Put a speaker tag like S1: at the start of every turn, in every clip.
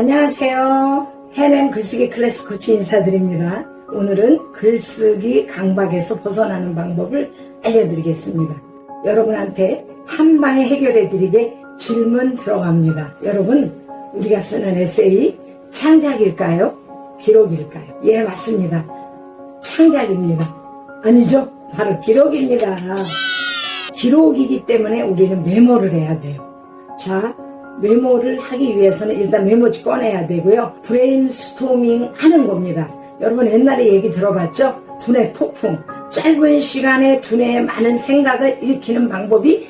S1: 안녕하세요. 해냄 글쓰기 클래스 코치 인사드립니다. 오늘은 글쓰기 강박에서 벗어나는 방법을 알려드리겠습니다. 여러분한테 한 방에 해결해드리게 질문 들어갑니다. 여러분, 우리가 쓰는 에세이 창작일까요? 기록일까요? 예, 맞습니다. 창작입니다. 아니죠? 바로 기록입니다. 기록이기 때문에 우리는 메모를 해야 돼요. 자, 메모를 하기 위해서는 일단 메모지 꺼내야 되고요. 브레인스토밍 하는 겁니다. 여러분 옛날에 얘기 들어봤죠? 두뇌 폭풍. 짧은 시간에 두뇌에 많은 생각을 일으키는 방법이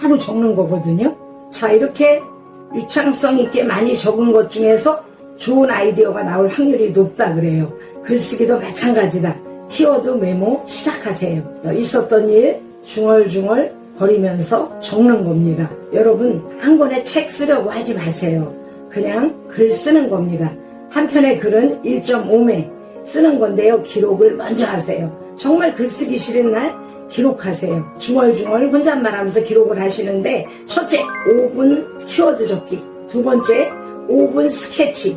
S1: 바로 적는 거거든요. 자, 이렇게 유창성 있게 많이 적은 것 중에서 좋은 아이디어가 나올 확률이 높다 그래요. 글쓰기도 마찬가지다. 키워드 메모 시작하세요. 있었던 일 중얼중얼 거리면서 적는 겁니다. 여러분 한 권의 책 쓰려고 하지 마세요. 그냥 글 쓰는 겁니다. 한 편의 글은 1.5매 쓰는 건데요. 기록을 먼저 하세요. 정말 글 쓰기 싫은 날 기록하세요. 중얼중얼 혼잣말 하면서 기록을 하시는데 첫째 5분 키워드 적기 두 번째 5분 스케치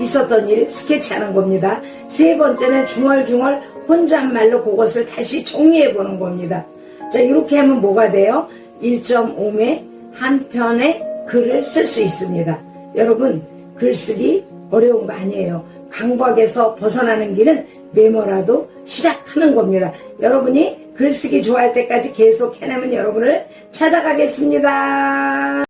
S1: 있었던 일 스케치 하는 겁니다. 세 번째는 중얼중얼 혼잣말로 그것을 다시 정리해 보는 겁니다. 자, 이렇게 하면 뭐가 돼요? 1.5매 한 편의 글을 쓸 수 있습니다. 여러분, 글쓰기 어려운 거 아니에요. 강박에서 벗어나는 길은 메모라도 시작하는 겁니다. 여러분이 글쓰기 좋아할 때까지 계속 해내면 여러분을 찾아가겠습니다.